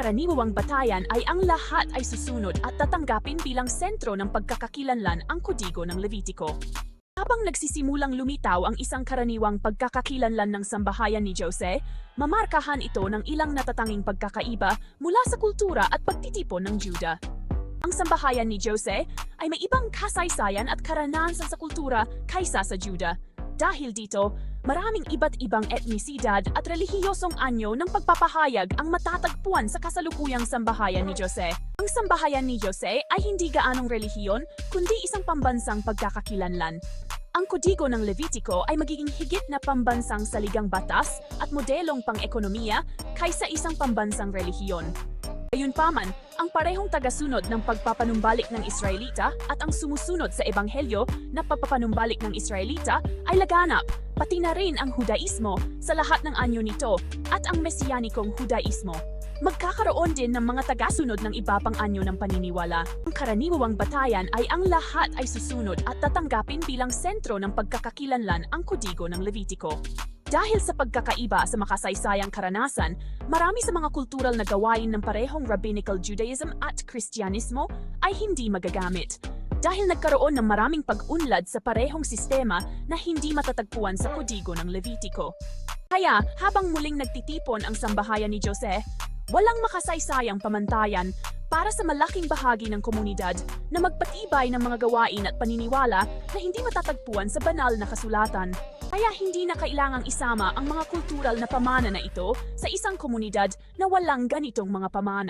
karaniwang batayan ay ang lahat ay susunod at tatanggapin bilang sentro ng pagkakakilanlan ang kodigo ng Levitico. Habang nagsisimulang lumitaw ang isang karaniwang pagkakakilanlan ng sambahayan ni Jose, mamarkahan ito ng ilang natatanging pagkakaiba mula sa kultura at pagtitipon ng Juda. Ang sambahayan ni Jose ay may ibang kasaysayan at karanasan sa kultura kaysa sa Juda. Dahil dito, maraming iba't ibang etnisidad at relihiyosong anyo ng pagpapahayag ang matatagpuan sa kasalukuyang sambahayan ni Jose. Ang sambahayan ni Jose ay hindi gaanong relihiyon, kundi isang pambansang pagkakakilanlan. Ang kodigo ng Levitico ay magiging higit na pambansang saligang batas at modelong pang-ekonomiya kaysa isang pambansang relihiyon. Gayunpaman, ang parehong tagasunod ng pagpapanumbalik ng Israelita at ang sumusunod sa Ebanghelyo na pagpapanumbalik ng Israelita ay laganap, pati na rin ang Hudaismo sa lahat ng anyo nito at ang Mesiyanikong Hudaismo. Magkakaroon din ng mga tagasunod ng iba pang anyo ng paniniwala. Ang karaniwang batayan ay ang lahat ay susunod at tatanggapin bilang sentro ng pagkakakilanlan ang kodigo ng Levitico. Dahil sa pagkakaiba sa makasaysayang karanasan, marami sa mga kultural na gawain ng parehong Rabbinical Judaism at Kristyanismo ay hindi magagamit. Dahil nagkaroon ng maraming pag-unlad sa parehong sistema na hindi matatagpuan sa kodigo ng Levitico. Kaya, habang muling nagtitipon ang sambahayan ni Jose, walang makasaysayang pamantayan para sa malaking bahagi ng komunidad na magpatibay ng mga gawain at paniniwala na hindi matatagpuan sa banal na kasulatan. Kaya hindi na kailangang isama ang mga kultural na pamana na ito sa isang komunidad na walang ganitong mga pamana.